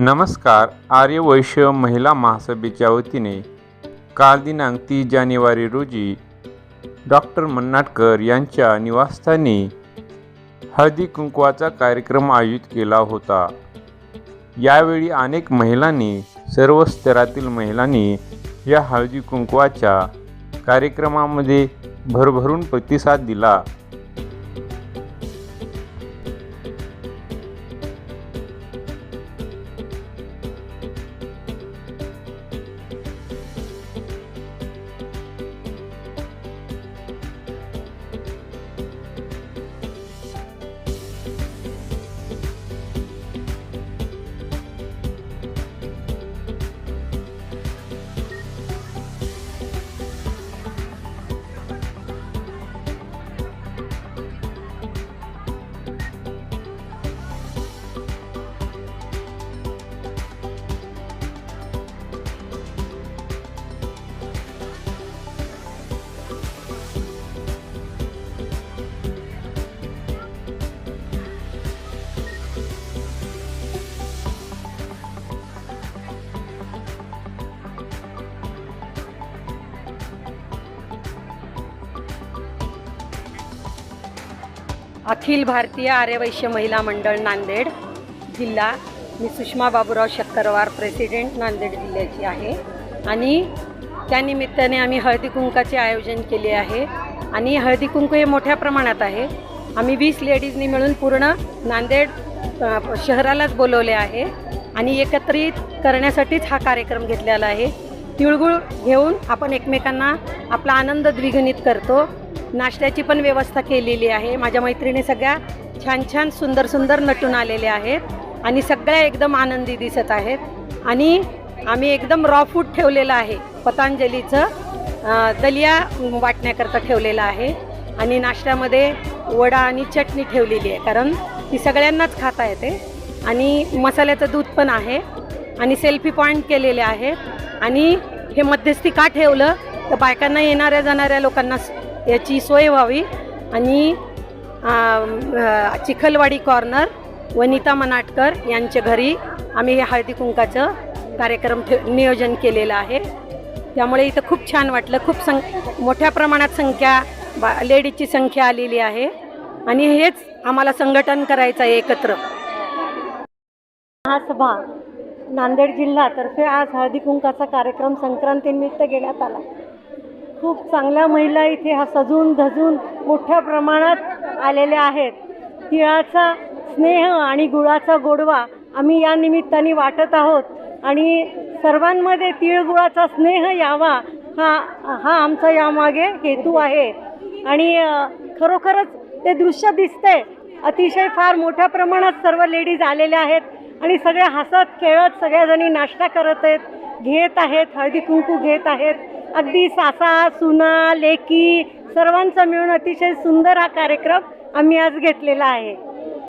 नमस्कार आर्य वैश्य महिला महासभेच्या वतीने काल दिनांक तीस जानेवारी रोजी डॉक्टर मन्नाटकर यांच्या निवासस्थानी हळदी कुंकवाचा कार्यक्रम आयोजित केला होता. यावेळी अनेक महिलांनी सर्व स्तरातील महिलांनी या हळदी कुंकवाच्या कार्यक्रमामध्ये भरभरून प्रतिसाद दिला. अखिल भारतीय आर्यवैश्य महिला मंडळ नांदेड जिल्हा. मी सुषमा बाबूराव शक्करवार प्रेसिडेंट नांदेड जिल्ह्याची आहे. आणि त्यानिमित्ताने आम्ही हळदी कुंकाचे आयोजन केले आहे. आणि हळदी कुंकू हे मोठ्या प्रमाणात आहे. आम्ही वीस लेडीजनी मिळून पूर्ण नांदेड शहरालाच बोलवले आहे. आणि एकत्रित करण्यासाठीच हा कार्यक्रम घेतलेला आहे. तिळगुळ घेऊन आपण एकमेकांना आपला आनंद द्विगुणित करतो. नाश्त्याची पण व्यवस्था केलेली आहे. माझ्या मैत्रिणी सगळ्या छान छान सुंदर सुंदर नटून आलेल्या आहेत आणि सगळ्या एकदम आनंदी दिसत आहेत. आणि आम्ही एकदम रॉ फूड ठेवलेलं आहे. पतंजलीचं दलिया वाटण्याकरता ठेवलेलं आहे. आणि नाश्त्यामध्ये वडा आणि चटणी ठेवलेली आहे. कारण ती सगळ्यांनाच खाता येते. आणि मसाल्याचं दूध पण आहे. आणि सेल्फी पॉईंट केलेले आहेत. आणि हे मध्यस्थी का ठेवलं? तर बायकांना येणाऱ्या जाणाऱ्या लोकांना याची सोय व्हावी. आणि चिखलवाडी कॉर्नर वनिता मनाटकर यांच्या घरी आम्ही हे हळदी कुंकाचं कार्यक्रम ठे नियोजन केलेलं आहे. त्यामुळे इथं खूप छान वाटलं. खूप सं मोठ्या प्रमाणात संख्या बा लेडीजची संख्या आलेली आहे. आणि हेच आम्हाला संघटन करायचं आहे एकत्र. महासभा नांदेड जिल्ह्यातर्फे आज हळदी कुंकाचा कार्यक्रम संक्रांतीनिमित्त घेण्यात आला. खूप चांगल्या महिला इथे हा सजून धजून मोठ्या प्रमाणात आलेल्या आहेत. तिळाचा स्नेह आणि गुळाचा गोडवा आम्ही या निमित्ताने वाटत आहोत आणि सर्वांमध्ये तिळगुळाचा स्नेह यावा हा हा आमचा यामागे हेतू आहे. आणि खरोखरच ते दृश्य दिसतंय. अतिशय फार मोठ्या प्रमाणात सर्व लेडीज आलेल्या आहेत आणि सगळ्या हसत खेळत सगळ्याजणी नाश्ता करत आहेत घेत आहेत हळदी कुंकू घेत आहेत. अगदी सासा सुना लेकी सर्वांचा मिळून अतिशय सुंदर हा कार्यक्रम आम्ही आज घेतलेला आहे.